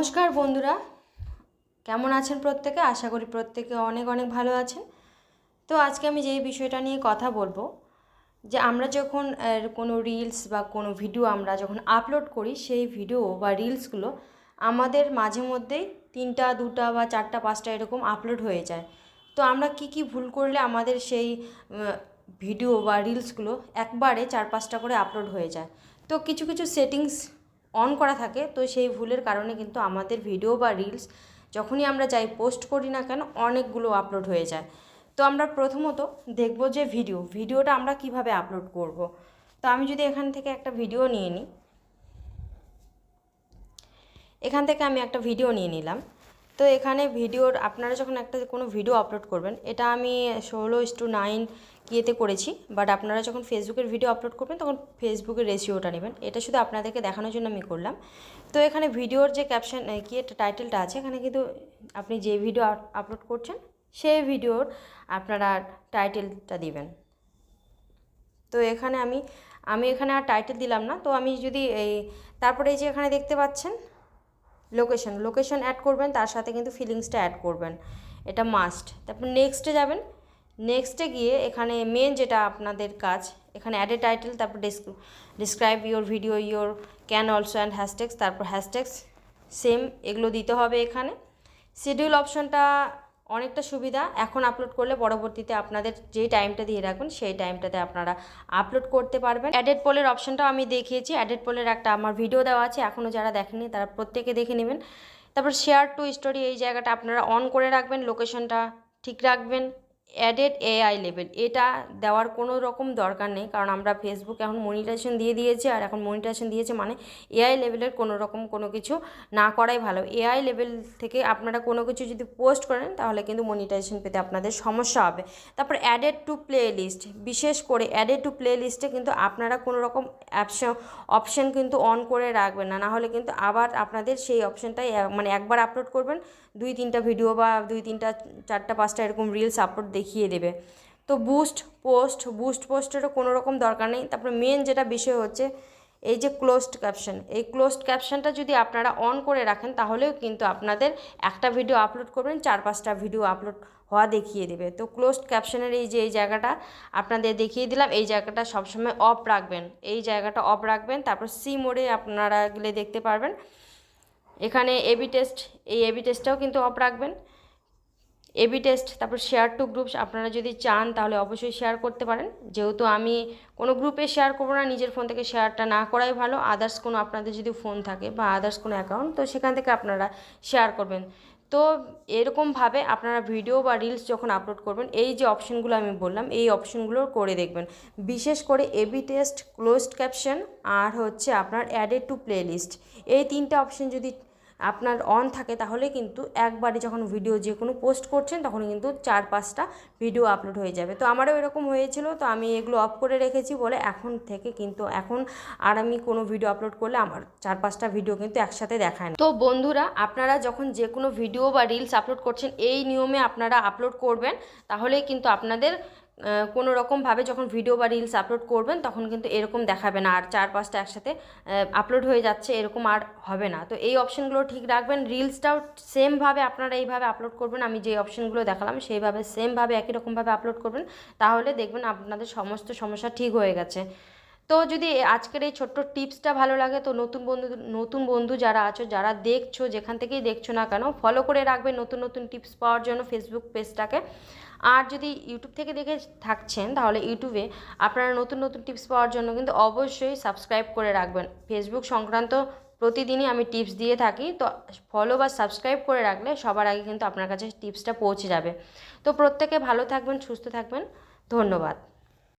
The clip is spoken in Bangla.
নমস্কার বন্ধুরা। কেমন আছেন প্রত্যেকে? আশা করি প্রত্যেকে অনেক অনেক ভালো আছেন। তো আজকে আমি যেই বিষয়টা নিয়ে কথা বলব, যে আমরা যখন কোনো রিলস বা কোনো ভিডিও আমরা যখন আপলোড করি, সেই ভিডিও বা রিলসগুলো আমাদের মাঝে মধ্যেই তিনটা, দুটা বা চারটা, পাঁচটা এরকম আপলোড হয়ে যায়। তো আমরা কি কি ভুল করলে আমাদের সেই ভিডিও বা রিলসগুলো একবারে চার পাঁচটা করে আপলোড হয়ে যায়। তো কিছু কিছু সেটিংস অন করা থাকে, তো সেই ভুলের কারণে কিন্তু আমাদের ভিডিও বা রিলস যখনই আমরা যাই পোস্ট করি না কেন অনেকগুলো আপলোড হয়ে যায়। তো আমরা প্রথমত দেখব যে ভিডিও ভিডিওটা আমরা কীভাবে আপলোড করব। তো আমি যদি এখান থেকে একটা ভিডিও নিয়ে নিই, এখান থেকে আমি একটা ভিডিও নিয়ে নিলাম। তো এখানে ভিডিওর আপনারা যখন একটা কোনো ভিডিও আপলোড করবেন, এটা আমি ষোলো ইস টু নাইন ইয়েতে করেছি বাট আপনারা যখন ফেসবুকের ভিডিও আপলোড করবেন, তখন ফেসবুকের রেশিওটা নেবেন। এটা শুধু আপনাদেরকে দেখানোর জন্য আমি করলাম। তো এখানে ভিডিওর যে ক্যাপশন কি টাইটেলটা আছে, এখানে কিন্তু আপনি যে ভিডিও আপলোড করছেন, সেই ভিডিওর আপনারা টাইটেলটা দিবেন। তো এখানে আমি আমি এখানে আর টাইটেল দিলাম না, তো আমি যদি এই, তারপরে এই যে এখানে দেখতে পাচ্ছেন লোকেশন লোকেশন অ্যাড করবেন, তার সাথে কিন্তু ফিলিংসটা অ্যাড করবেন। এটা মাস্ট তারপর নেক্সটে যাবেন। নেক্সটে গিয়ে এখানে মেন যেটা আপনাদের কাজ, এখানে অ্যাড এ টাইটেল তারপর describe your video your can also and hashtags তারপর হ্যাশট্যাগস সেম এগুলো দিতে হবে এখানে। শিডিউল অপশনটা অনেকটা সুবিধা। এখন আপলোড করলে পরবর্তীতে আপনাদের যে টাইমটা দিয়ে রাখবেন, সেই টাইমটাতে আপনারা আপলোড করতে পারবেন। অ্যাডেড পোলের অপশানটাও আমি দেখিয়েছি। অ্যাডেড পোলের একটা আমার ভিডিও দেওয়া আছে। এখনও যারা দেখেনি তারা প্রত্যেকে দেখে নেবেন। তারপর শেয়ার টু স্টোরি এই জায়গাটা আপনারা অন করে রাখবেন। লোকেশনটা ঠিক রাখবেন। অ্যাডেড এআই লেভেল এটা দেওয়ার কোনো রকম দরকার নেই, কারণ আমরা ফেসবুক এখন মনিটাইজেশন দিয়ে দিয়েছে, আর এখন মনিটাইজেশন দিয়েছে মানে এআই লেভেলের কোনো রকম কোনো কিছু না করাই ভালো। এআই লেভেল থেকে আপনারা কোনো কিছু যদি পোস্ট করেন তাহলে কিন্তু মনিটাইজেশন পেতে আপনাদের সমস্যা হবে। তারপর অ্যাডেড টু প্লে লিস্ট বিশেষ করে অ্যাডেড টু প্লে লিস্টে কিন্তু আপনারা কোনো রকম অ্যাপশন অপশন কিন্তু অন করে রাখবেন না। নাহলে কিন্তু আবার আপনাদের সেই অপশনটাই মানে একবার আপলোড করবেন দুই তিনটা ভিডিও বা দুই তিনটা, চারটা, পাঁচটা এরকম রিলস আপলোড দেখিয়ে দেবে। তো বুস্ট পোস্ট বুস্ট পোস্টেরও কোনো রকম দরকার নেই। তারপরে মেন যেটা বিষয় হচ্ছে, এই যে ক্লোজড ক্যাপশন এই ক্লোজড ক্যাপশনটা যদি আপনারা অন করে রাখেন, তাহলেও কিন্তু আপনাদের একটা ভিডিও আপলোড করবেন, চার পাঁচটা ভিডিও আপলোড হওয়া দেখিয়ে দেবে। তো ক্লোজড ক্যাপশনের এই যে, এই জায়গাটা আপনাদের দেখিয়ে দিলাম, এই জায়গাটা সবসময় অফ রাখবেন। এই জায়গাটা অফ রাখবেন, তারপর সি মোডে আপনারা গেলে দেখতে পারবেন। এখানে এবি টেস্ট এই এবি টেস্টটাও কিন্তু অফ রাখবেন। এবি টেস্ট তারপর শেয়ার টু গ্রুপস আপনারা যদি চান তাহলে অবশ্যই শেয়ার করতে পারেন। যেহেতু আমি কোনো গ্রুপে শেয়ার করব না, নিজের ফোন থেকে শেয়ারটা না করাই ভালো। আদার্স কোনো আপনাদের যদি ফোন থাকে বা আদার্স কোনো অ্যাকাউন্ট তো সেখান থেকে আপনারা শেয়ার করবেন। তো এরকমভাবে আপনারা ভিডিও বা রিলস যখন আপলোড করবেন, এই যে অপশনগুলো আমি বললাম, এই অপশনগুলো করে দেখবেন। বিশেষ করে এবি টেস্ট ক্লোজড ক্যাপশন আর হচ্ছে আপনার অ্যাডেড টু প্লে লিস্ট এই তিনটে অপশন যদি আপনার অন থাকে তাহলে কিন্তু একবারে যখন ভিডিও যে কোনো পোস্ট করছেন, তখন কিন্তু চার পাঁচটা ভিডিও আপলোড হয়ে যাবে। তো আমারও এরকম হয়েছিল, তো আমি এগুলো অফ করে রেখেছি বলে এখন থেকে কিন্তু, এখন আর আমি কোনো ভিডিও আপলোড করলে আমার চার পাঁচটা ভিডিও কিন্তু একসাথে দেখায় না। তো বন্ধুরা, আপনারা যখন যে কোনো ভিডিও বা রিলস আপলোড করছেন, এই নিয়মে আপনারা আপলোড করবেন, তাহলেই কিন্তু আপনাদের কোনো রকমভাবে যখন ভিডিও বা রিলস আপলোড করবেন, তখন কিন্তু এরকম দেখাবে না। আর চার পাঁচটা একসাথে আপলোড হয়ে যাচ্ছে, এরকম আর হবে না। তো এই অপশনগুলো ঠিক রাখবেন। রিলসটাও সেমভাবে আপনারা এইভাবে আপলোড করবেন। আমি যে অপশনগুলো দেখালাম, সেইভাবে সেমভাবে একই রকমভাবে আপলোড করবেন। তাহলে দেখবেন আপনাদের সমস্ত সমস্যা ঠিক হয়ে গেছে। তো যদি আজকের এই ছোট্ট টিপসটা ভালো লাগে, তো নতুন বন্ধু নতুন বন্ধু যারা আছো, যারা দেখছ, যেখান থেকেই দেখছ না কেন ফলো করে রাখবে নতুন নতুন টিপস পাওয়ার জন্য ফেসবুক পেজটাকে আর যদি ইউটিউব থেকে দেখে থাকছেন, তাহলে ইউটিউবে আপনারা নতুন নতুন টিপস পাওয়ার জন্য কিন্তু অবশ্যই সাবস্ক্রাইব করে রাখবেন। ফেসবুক সংক্রান্ত প্রতিদিনই আমি টিপস দিয়ে থাকি, তো ফলো বা সাবস্ক্রাইব করে রাখলে সবার আগে কিন্তু আপনার কাছে টিপসটা পৌঁছে যাবে। তো প্রত্যেকে ভালো থাকবেন, সুস্থ থাকবেন। ধন্যবাদ।